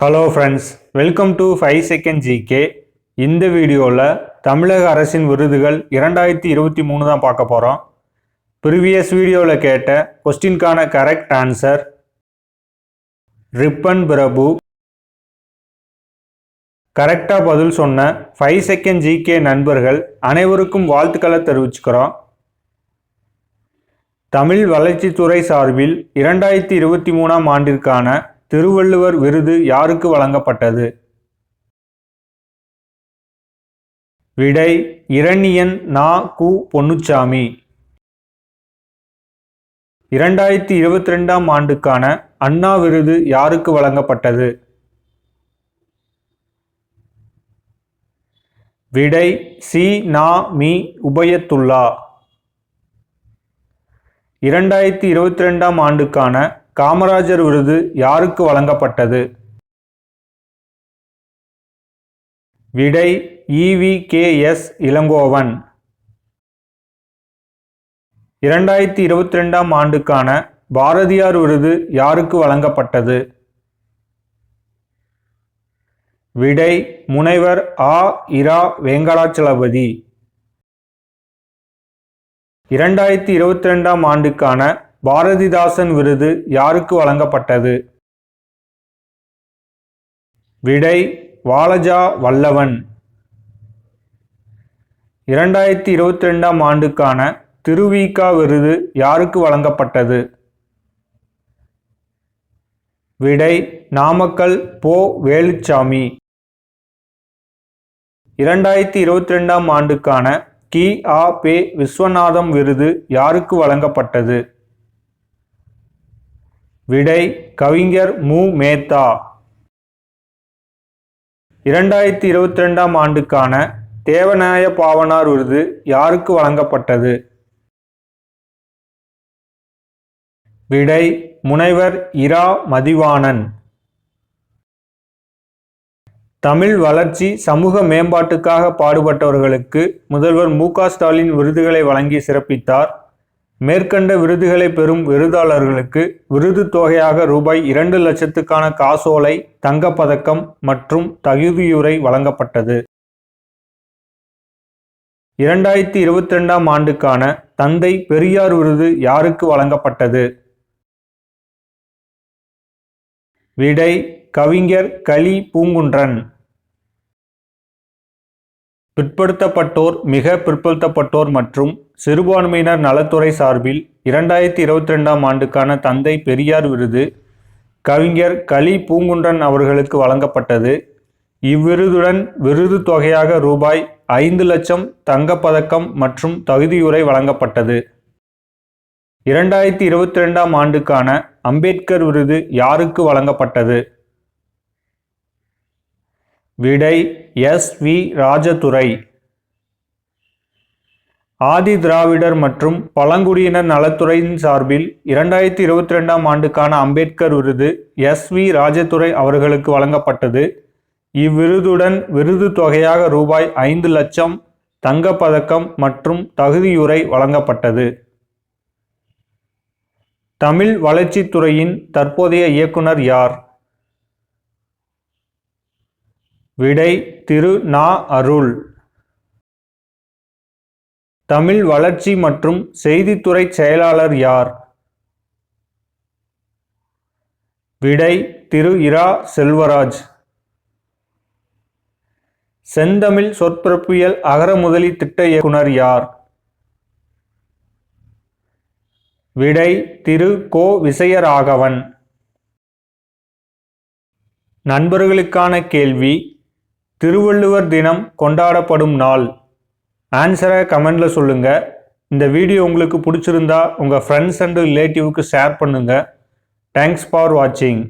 Hello friends welcome to five second GK இந்த வீடியோவில் தமிழக அரசின் விருதுகள் இரண்டாயிரத்தி இருபத்தி மூணு தான் பார்க்க போகிறோம் ப்ரீவியஸ் வீடியோவில் கேட்ட கொஸ்டின்கான கரெக்ட் ஆன்சர் ரிப்பன் பிரபு. கரெக்டாக பதில் சொன்ன ஃபைவ் செகண்ட் ஜிகே நண்பர்கள் அனைவருக்கும் வாழ்த்துக்களை தெரிவிச்சுக்கிறோம். தமிழ் வளர்ச்சித்துறை சார்பில் இரண்டாயிரத்தி இருபத்தி மூணாம் ஆண்டிற்கான திருவள்ளுவர் விருது யாருக்கு வழங்கப்பட்டது? விடை இரணியன் நா. கு. பொன்னுச்சாமி. இரண்டாயிரத்தி இருபத்தி ரெண்டாம் ஆண்டுக்கான அண்ணா விருது யாருக்கு வழங்கப்பட்டது? விடை சி. நா. மீ. உபயத்துல்லா. இரண்டாயிரத்தி இருபத்தி ரெண்டாம் ஆண்டுக்கான காமராஜர் விருது யாருக்கு வழங்கப்பட்டது? விடை இவி கே. எஸ். இளங்கோவன். இரண்டாயிரத்தி இருபத்தி ரெண்டாம் ஆண்டுக்கான பாரதியார் விருது யாருக்கு வழங்கப்பட்டது? விடை முனைவர் ஆ. இரா. வெங்கடாச்சலபதி. இரண்டாயிரத்தி இருபத்தி ரெண்டாம் ஆண்டுக்கான பாரதிதாசன் விருது யாருக்கு வழங்கப்பட்டது? விடை வாலஜா வல்லவன். இரண்டாயிரத்தி இருபத்தி ரெண்டாம் ஆண்டுக்கான திருவிகா விருது யாருக்கு வழங்கப்பட்டது? விடை நாமக்கல் போ. வேலுச்சாமி. இரண்டாயிரத்தி இருபத்தி ரெண்டாம் ஆண்டுக்கான கி. ஆ. பே. விஸ்வநாதம் விருது யாருக்கு வழங்கப்பட்டது? விடை கவிஞர் மு. மேத்தா. இரண்டாயிரத்தி இருபத்தி ரெண்டாம் ஆண்டுக்கான தேவநாய பாவனார் விருது யாருக்கு வழங்கப்பட்டது? விடை முனைவர் இரா. மதிவாணன். தமிழ் வளர்ச்சி சமூக மேம்பாட்டுக்காக பாடுபட்டவர்களுக்கு முதல்வர் மு. க. ஸ்டாலின் விருதுகளை வழங்கி சிறப்பித்தார். மேற்கண்ட விருதுகளை பெறும் விருதாளர்களுக்கு விருது தொகையாக ரூபாய் இரண்டு லட்சத்துக்கான காசோலை தங்கப்பதக்கம் மற்றும் தகுதியுரை வழங்கப்பட்டது. இரண்டாயிரத்தி இருபத்தி ரெண்டாம் ஆண்டுக்கான தந்தை பெரியார் விருது யாருக்கு வழங்கப்பட்டது? விடை கவிஞர் களி பூங்குன்றன். பிற்படுத்தப்பட்டோர் மிக பிற்படுத்தப்பட்டோர் மற்றும் சிறுபான்மையினர் நலத்துறை சார்பில் இரண்டாயிரத்தி இருபத்தி ரெண்டாம் ஆண்டுக்கான தந்தை பெரியார் விருது கவிஞர் களி பூங்குன்றன் அவர்களுக்கு வழங்கப்பட்டது. இவ்விருதுடன் விருது தொகையாக ரூபாய் ஐந்து லட்சம் தங்கப்பதக்கம் மற்றும் தகுதியுரை வழங்கப்பட்டது. இரண்டாயிரத்தி இருபத்தி ரெண்டாம் ஆண்டுக்கான அம்பேத்கர் விருது யாருக்கு வழங்கப்பட்டது? விடை எஸ் வி ராஜதுரை. ஆதி திராவிடர் மற்றும் பழங்குடியினர் நலத்துறையின் சார்பில் இரண்டாயிரத்தி இருபத்தி ரெண்டாம் ஆண்டுக்கான அம்பேத்கர் விருது எஸ் வி ராஜதுரை அவர்களுக்கு வழங்கப்பட்டது. இவ்விருதுடன் விருது தொகையாக ரூபாய் ஐந்து லட்சம் தங்கப்பதக்கம் மற்றும் தகுதியுரை வழங்கப்பட்டது. தமிழ் வளர்ச்சித்துறையின் தற்போதைய இயக்குனர் யார்? விடை திரு நா அருள் தமிழ் வளர்ச்சி மற்றும் செய்தித்துறை செயலாளர் யார்? விடை திரு இரா செல்வராஜ். செந்தமிழ் சொற்பிறப்பியல் அகரமுதலி திட்ட இயக்குனர் யார்? விடை திரு கோ விசயராகவன். நண்பர்களுக்கான கேள்வி திருவள்ளுவர் தினம் கொண்டாடப்படும் நாள். ஆன்சரை கமெண்டில் சொல்லுங்கள் இந்த வீடியோ உங்களுக்கு பிடிச்சிருந்தா உங்கள் ஃப்ரெண்ட்ஸ் அண்ட் ரிலேட்டிவ்க்கு ஷேர் பண்ணுங்கள் தேங்க்ஸ் ஃபார் வாட்சிங்